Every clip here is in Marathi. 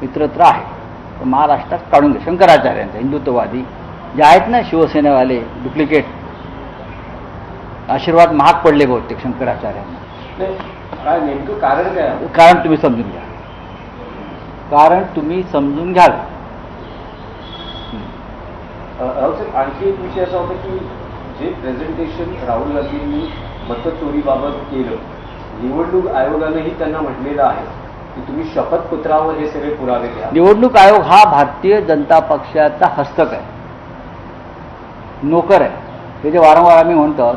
मित्रत्र आहे. तर महाराष्ट्रात काढून घ्या शंकराचार्यांचा हिंदुत्ववादी. जे आहेत ना शिवसेनेवाले डुप्लिकेट आशीर्वाद महाग पडले बहुतेक शंकराचार्यांना. नेमकं कारण काय? कारण तुम्ही समजून घ्या. कारण तुम्ही समजून घ्याल. आणखी एक विषय असा होता की जे प्रेझेंटेशन राहुल गांधींनी मतचोरीबाबत केलं निवडणूक आयोगानंही त्यांना म्हटलेलं आहे. की तुम्ही शपथपत्रावर हे सगळे पुरावे घ्या. निवडणूक आयोग हा भारतीय जनता पक्षाचा हस्तक आहे. नोकर आहे. हे जे वारंवार आम्ही म्हणतो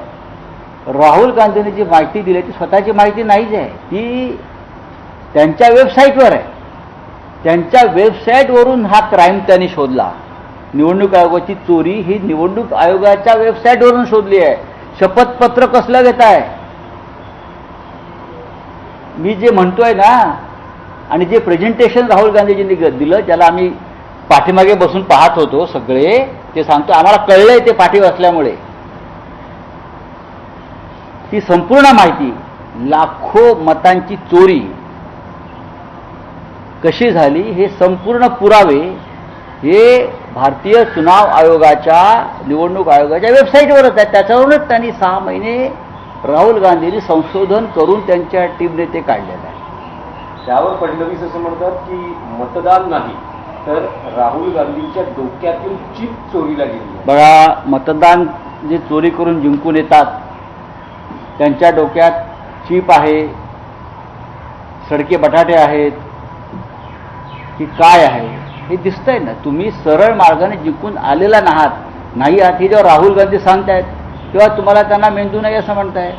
राहुल गांधींनी जी माहिती दिली ती स्वतःची माहिती नाहीच आहे. ती त्यांच्या वेबसाईटवर आहे. त्यांच्या वेबसाईटवरून हा क्राईम त्यांनी शोधला. निवडणूक आयोगाची चोरी ही निवडणूक आयोगाच्या वेबसाईटवरून शोधली आहे. शपथपत्र कसलं घेत आहे मी जे म्हणतोय ना आणि जे प्रेझेंटेशन राहुल गांधीजींनी ग- दिलं ज्याला आम्ही पाठीमागे बसून पाहत होतो सगळे. ते सांगतो आम्हाला कळलंय ते पाठी असल्यामुळे. ती संपूर्ण माहिती लाखो मतांची चोरी कशी झाली हे संपूर्ण पुरावे हे भारतीय चुनाव आयोगाच्या निवडणूक आयोगाच्या वेबसाईटवरच आहेत. त्याच्यावरूनच त्यांनी सहा महिने राहुल गांधींनी संशोधन करून त्यांच्या टीमने ते काढलेलं आहे. त्यावर फडणवीस असं म्हणतात की मतदान नाही तर राहुल गांधींच्या डोक्यातील चीप चोरीला गेली बघा मतदान जे चोरी करून जिंकून येतात त्यांच्या डोक्यात चीप आहे सडके बटाटे आहेत की काय आहे हे दिसतंय ना. तुम्ही सरळ मार्गाने जिंकून आलेला नाहात. नाही आहात हे जेव्हा राहुल गांधी सांगतायत तेव्हा तुम्हाला त्यांना मेंदू नाही असं म्हणताय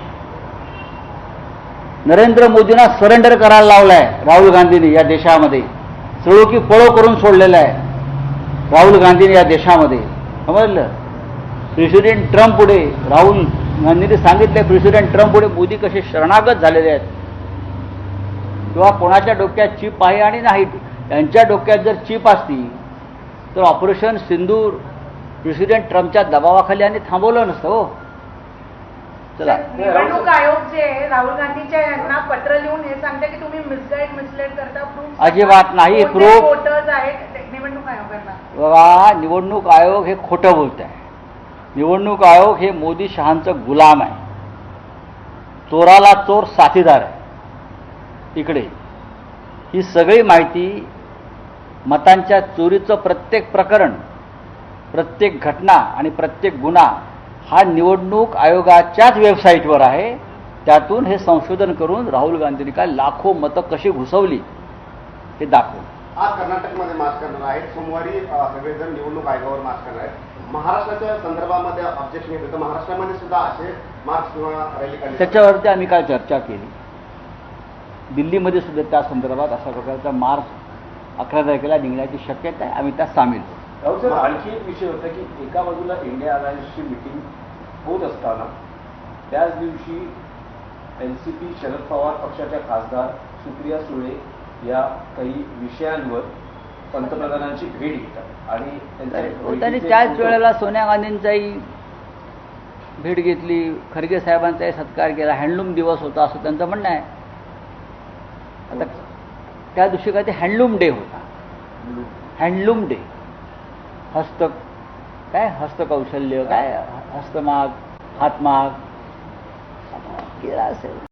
नरेंद्र मोदींना सरेंडर करायला लावलाय राहुल गांधींनी या देशामध्ये. सळो की पळो करून सोडलेला आहे राहुल गांधीने या देशामध्ये. समजलं? प्रेसिडेंट ट्रम्प पुढे राहुल गांधींनी सांगितलं प्रेसिडेंट ट्रम्प पुढे मोदी कसे शरणागत झालेले आहेत. किंवा कोणाच्या डोक्यात चीप आहे आणि नाही त्यांच्या डोक्यात जर चीप असती तर ऑपरेशन सिंदूर प्रेसिडेंट ट्रम्पच्या दबावाखाली आणि थांबवलं नसतं हो. चला. निवडणूक आयोग जे राहुल गांधीच्या यांना पत्र लिहून हे सांगते की तुम्ही मिसगाईड मिसलेड करता. प्रूफ अजिबात नाही, proof- वोटर्स आहेत निवडणूक आयोगाला? बघा निवडणूक आयोग हे खोटं बोलत आहे निवडणूक आयोग हे मोदी शहांचं गुलाम आहे. चोराला चोर साथीदार आहे. इकडे ही सगळी माहिती मतांच्या चोरीचं प्रत्येक प्रकरण प्रत्येक घटना आणि प्रत्येक गुन्हा हा निवडणूक आयोगाच्याच वेबसाईटवर आहे. त्यातून हे संशोधन करून राहुल गांधींनी काय लाखो मतं कशी घुसवली हे दाखवलं आज कर्नाटकमध्ये मार्च करणार आहेत. सोमवारी सगळेजण निवडणूक आयोगावर मार्च करणार आहेत. महाराष्ट्राच्या संदर्भामध्ये ऑब्जेक्शन येत महाराष्ट्रामध्ये सुद्धा असे मार्च किंवा रॅली त्याच्यावरती आम्ही काल चर्चा केली? दिल्लीमध्ये सुद्धा त्या संदर्भात अशा प्रकारचा मार्च अकरा तारखेला निघण्याची शक्यता आहे. आम्ही त्यात सामील. साहेब आणखी एक विषय होता की एका बाजूला इंडिया अलायन्सची मिटिंग होत असताना त्याच दिवशी N C P Sharad Pawar पक्षाच्या खासदार सुप्रिया सुळे या काही विषयांवर पंतप्रधानांची भेट घेतात आणि हो, त्यांनी त्याच वेळेला सोनिया गांधींचाही भेट घेतली खरगे साहेबांचाही सत्कार केला हँडलूम दिवस होता असं त्यांचं म्हणणं आहे. आता त्या दिवशी काय ते हँडलूम डे होता. Handloom day. हस्त काय हस्तकौशल्य काय हस्तमाग हातमाग? केला असेल